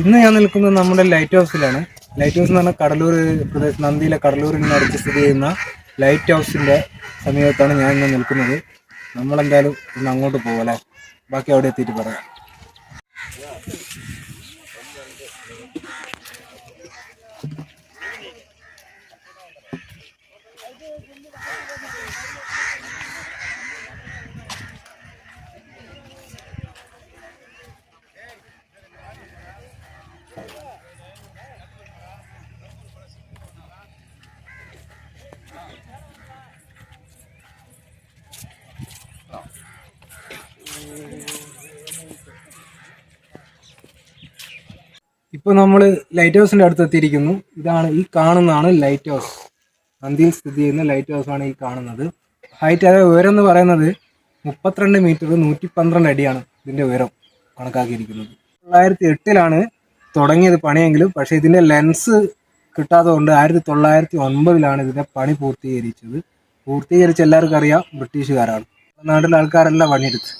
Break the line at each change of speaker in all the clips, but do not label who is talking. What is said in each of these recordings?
ഇന്ന് ഞാൻ നിൽക്കുന്നത് നമ്മുടെ ലൈറ്റ് ഹൗസിലാണ് ലൈറ്റ് ഹൗസ് എന്ന് പറഞ്ഞാൽ കടലൂർ പ്രദേശം നന്ദിയിലെ അടുത്ത് സ്ഥിതി ചെയ്യുന്ന ലൈറ്റ് ഹൗസിന്റെ സമീപത്താണ് ഞാൻ ഇന്ന് നിൽക്കുന്നത്. നമ്മളെന്തായാലും ഇന്ന് അങ്ങോട്ട് പോകല്ലേ ബാക്കി അവിടെ എത്തിയിട്ട് പറയാം. ഇപ്പോൾ നമ്മൾ ലൈറ്റ് ഹൗസിന്റെ അടുത്ത് എത്തിയിരിക്കുന്നു. ഇതാണ് ഈ കാണുന്നതാണ് ലൈറ്റ് ഹൗസ് നന്ദിയിൽ സ്ഥിതി ചെയ്യുന്ന ലൈറ്റ് ഹൗസ് ആണ് ഈ കാണുന്നത്. ഹൈറ്റ് അതായത് ഉയരം എന്ന് പറയുന്നത് മുപ്പത്തിരണ്ട് മീറ്റർ നൂറ്റി പന്ത്രണ്ട് അടിയാണ് ഇതിന്റെ ഉയരം കണക്കാക്കിയിരിക്കുന്നത്. തൊള്ളായിരത്തി എട്ടിലാണ് തുടങ്ങിയത് പണിയെങ്കിലും പക്ഷേ ഇതിന്റെ ലെൻസ് കിട്ടാത്തതുകൊണ്ട് ആയിരത്തി തൊള്ളായിരത്തി ഒൻപതിലാണ് ഇതിന്റെ പണി പൂർത്തീകരിച്ചത്. പൂർത്തീകരിച്ച് എല്ലാവർക്കും അറിയാം ബ്രിട്ടീഷുകാരാണ്. നാട്ടിലെ ആൾക്കാരെല്ലാം പണിയെടുത്ത്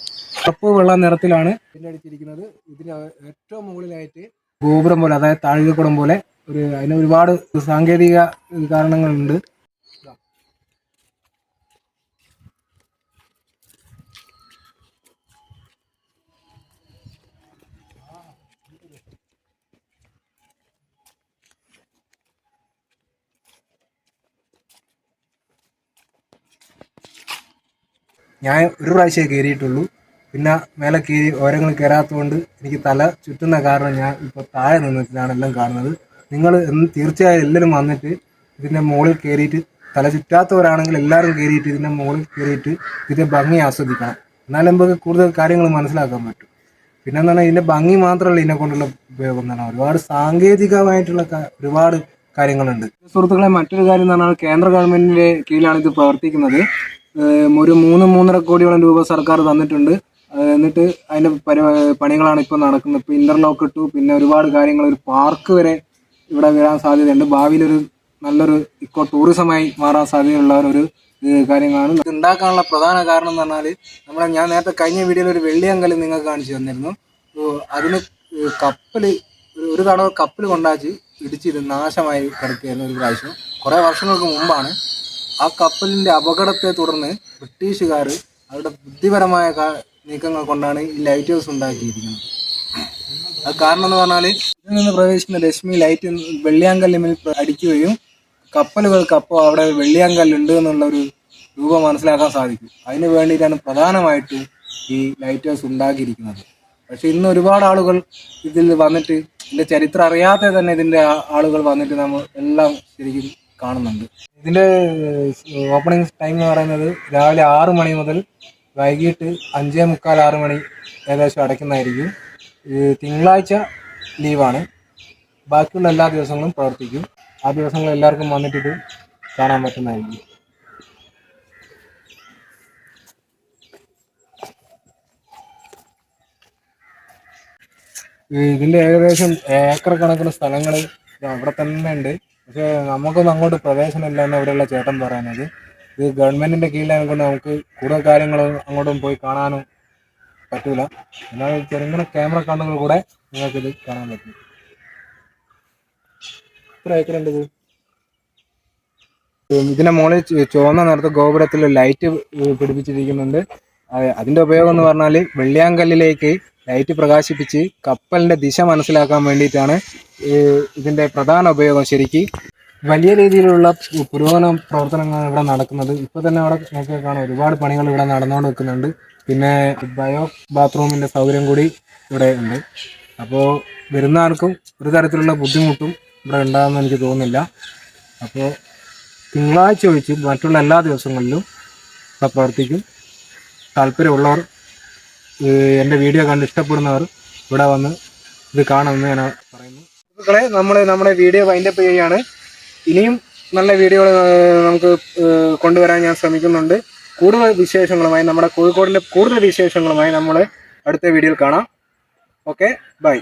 കപ്പ് വെള്ള നിറത്തിലാണ് ഇതിന്റെ അടിച്ചിരിക്കുന്നത് ഇതിന് ഏറ്റവും മുകളിലായിട്ട് ഗോപുരം പോലെ അതായത് താഴികക്കുടം പോലെ ഒരു അതിന് ഒരുപാട് സാങ്കേതിക കാരണങ്ങളുണ്ട്. ഞാൻ ഒരു പ്രാവശ്യമേ കയറിയിട്ടുള്ളൂ. പിന്നെ മേലെ കയറി ഓരങ്ങൾ കയറാത്തതുകൊണ്ട് എനിക്ക് തല ചുറ്റുന്ന കാരണം ഞാൻ ഇപ്പോൾ താഴെ നിന്നിട്ടാണ് എല്ലാം കാണുന്നത്. നിങ്ങൾ എന്ന് തീർച്ചയായും എല്ലാവരും വന്നിട്ട് ഇതിന്റെ മുകളിൽ കയറിയിട്ട് തല ചുറ്റാത്തവരാണെങ്കിൽ എല്ലാവരും കയറിയിട്ട് ഇതിന്റെ മുകളിൽ കയറിയിട്ട് ഇതിന്റെ ഭംഗി ആസ്വദിക്കണം. എന്നാലും നമുക്ക് കൂടുതൽ കാര്യങ്ങൾ മനസ്സിലാക്കാൻ പറ്റും. പിന്നെ എന്താണ് ഇതിന്റെ ഭംഗി മാത്രമല്ല ഇതിനെ കൊണ്ടുള്ള ഉപയോഗം എന്നാണ് ഒരുപാട് സാങ്കേതികമായിട്ടുള്ള ഒരുപാട് കാര്യങ്ങളുണ്ട്. സുഹൃത്തുക്കളെ മറ്റൊരു കാര്യം എന്ന് പറഞ്ഞാൽ കേന്ദ്ര ഗവൺമെന്റിന്റെ കീഴിലാണ് ഇത് പ്രവർത്തിക്കുന്നത്. ഒരു മൂന്ന് മൂന്നര കോടിയോളം രൂപ സർക്കാർ തന്നിട്ടുണ്ട്. എന്നിട്ട് അതിന്റെ പരി പണികളാണ് ഇപ്പോൾ നടക്കുന്നത്. ഇപ്പോൾ ഇന്റർലോക്ക് ഇട്ടു. പിന്നെ ഒരുപാട് കാര്യങ്ങൾ. ഒരു പാർക്ക് വരെ ഇവിടെ വരാൻ സാധ്യതയുണ്ട്. ഭാവിയിൽ ഒരു നല്ലൊരു ഇക്കോ ടൂറിസമായി മാറാൻ സാധ്യതയുള്ള ഒരു കാര്യങ്ങളാണ്. ഇത് ഉണ്ടാക്കാനുള്ള പ്രധാന കാരണം എന്ന് പറഞ്ഞാൽ നമ്മളെ ഞാൻ നേരത്തെ കഴിഞ്ഞ വീഡിയോയിൽ ഒരു വെള്ളിയങ്കൽ നിങ്ങൾക്ക് കാണിച്ചു തന്നിരുന്നു. അതിന് കപ്പൽ ഒരു- തടവ കപ്പൽ കൊണ്ടാച്ച് ഇടിച്ചിട്ട് നാശമായി കിടക്കുകയായിരുന്നു ഒരു പ്രാവശ്യം. കുറേ വർഷങ്ങൾക്ക് മുമ്പാണ്. ആ കപ്പലിന്റെ അപകടത്തെ തുടർന്ന് ബ്രിട്ടീഷുകാർ അവരുടെ ബുദ്ധിപരമായ നീക്കങ്ങൾ കൊണ്ടാണ് ഈ ലൈറ്റ് ഹൗസ് ഉണ്ടാക്കിയിരിക്കുന്നത്. അത് കാരണം എന്ന് പറഞ്ഞാൽ ഇതിൽ നിന്ന് പ്രവേശിക്കുന്ന രശ്മി ലൈറ്റ് വെള്ളിയാങ്കല്ലിമിൽ അടിക്കുകയും കപ്പലുകൾക്ക് അപ്പോൾ അവിടെ വെള്ളിയാങ്കല്ലുണ്ട് എന്നുള്ള ഒരു രൂപം മനസ്സിലാക്കാൻ സാധിക്കും. അതിന് വേണ്ടിയിട്ടാണ് പ്രധാനമായിട്ടും ഈ ലൈറ്റ് ഹൗസ് ഉണ്ടാക്കിയിരിക്കുന്നത്. പക്ഷെ ഇന്ന് ഒരുപാട് ആളുകൾ ഇതിൽ വന്നിട്ട് ഇതിന്റെ ചരിത്രം അറിയാതെ തന്നെ ഇതിന്റെ ആളുകൾ വന്നിട്ട് നമ്മൾ എല്ലാം ശരിക്കും കാണുന്നുണ്ട്. ഇതിന്റെ ഓപ്പണിംഗ് ടൈം എന്ന് പറയുന്നത് രാവിലെ ആറ് മണി മുതൽ വൈകിട്ട് അഞ്ചേ മുക്കാൽ ആറ് മണി ഏകദേശം അടയ്ക്കുന്നതായിരിക്കും. തിങ്കളാഴ്ച ലീവാണ്. ബാക്കിയുള്ള എല്ലാ ദിവസങ്ങളും പ്രവർത്തിക്കും. ആ ദിവസങ്ങൾ എല്ലാവർക്കും വന്നിട്ട് ഇത് കാണാൻ പറ്റുന്നതായിരിക്കും. ഇതിന്റെ ഏകദേശം ഏക്കർ കണക്കിന് സ്ഥലങ്ങൾ അവിടെ തന്നെ ഉണ്ട്. പക്ഷേ നമുക്കൊന്നും അങ്ങോട്ട് പ്രവേശനമില്ല എന്ന് ഇവിടെയുള്ള ചേട്ടൻ പറയുന്നത്. ഇത് ഗവൺമെന്റിന്റെ കീഴിലായത് കൊണ്ട് നമുക്ക് കൂടുതൽ കാര്യങ്ങൾ അങ്ങോട്ടും പോയി കാണാനും പറ്റൂല. എന്നാൽ ചെറുങ്ങനെ ക്യാമറ കണ്ണുകൾ കൂടെ നിങ്ങൾക്ക് ഇത് കാണാൻ പറ്റും. എത്ര ഏക്കറുണ്ട് ഇത്? ഇതിന്റെ മുകളിൽ ചുവന്ന നിറത്ത് ഗോപുരത്തിൽ ലൈറ്റ് പിടിപ്പിച്ചിരിക്കുന്നുണ്ട്. അതിന്റെ ഉപയോഗം എന്ന് പറഞ്ഞാൽ വെള്ളിയാങ്കല്ലിലേക്ക് ലൈറ്റ് പ്രകാശിപ്പിച്ച് കപ്പലിന്റെ ദിശ മനസ്സിലാക്കാൻ വേണ്ടിയിട്ടാണ് ഇതിന്റെ പ്രധാന ഉപയോഗം ശരിക്ക്. വലിയ രീതിയിലുള്ള പുരോഗമന പ്രവർത്തനങ്ങളാണ് ഇവിടെ നടക്കുന്നത്. ഇപ്പൊ തന്നെ അവിടെ നോക്കിയാൽ കാണാം ഒരുപാട് പണികൾ ഇവിടെ നടന്നുകൊണ്ട് നിൽക്കുന്നുണ്ട്. പിന്നെ ബയോ ബാത്റൂമിന്റെ സൗകര്യം കൂടി ഇവിടെ ഉണ്ട്. അപ്പോൾ വരുന്ന ആർക്കും ഒരു തരത്തിലുള്ള ബുദ്ധിമുട്ടും ഇവിടെ ഉണ്ടാകുമെന്ന് എനിക്ക് തോന്നുന്നില്ല. അപ്പോൾ തിങ്കളാഴ്ച ഒഴിച്ച് മറ്റുള്ള എല്ലാ ദിവസങ്ങളിലും ഇവിടെ പ്രവർത്തിക്കും. താല്പര്യമുള്ളവർ എന്റെ വീഡിയോ കണ്ട് ഇഷ്ടപ്പെടുന്നവർ ഇവിടെ വന്ന് ഇത് കാണുമെന്ന് ഞാൻ പറയുന്നു. നമ്മൾ നമ്മുടെ വീഡിയോ വൈൻഡപ്പ് ചെയ്യുകയാണ്. ഇനിയും നല്ല വീഡിയോകൾ നമുക്ക് കൊണ്ടുവരാൻ ഞാൻ ശ്രമിക്കുന്നുണ്ട്. കൂടുതൽ വിശേഷങ്ങളുമായി നമ്മുടെ കോഴിക്കോടിന്റെ കൂടുതൽ വിശേഷങ്ങളുമായി നമ്മൾ അടുത്ത വീഡിയോയിൽ കാണാം. Okay bye.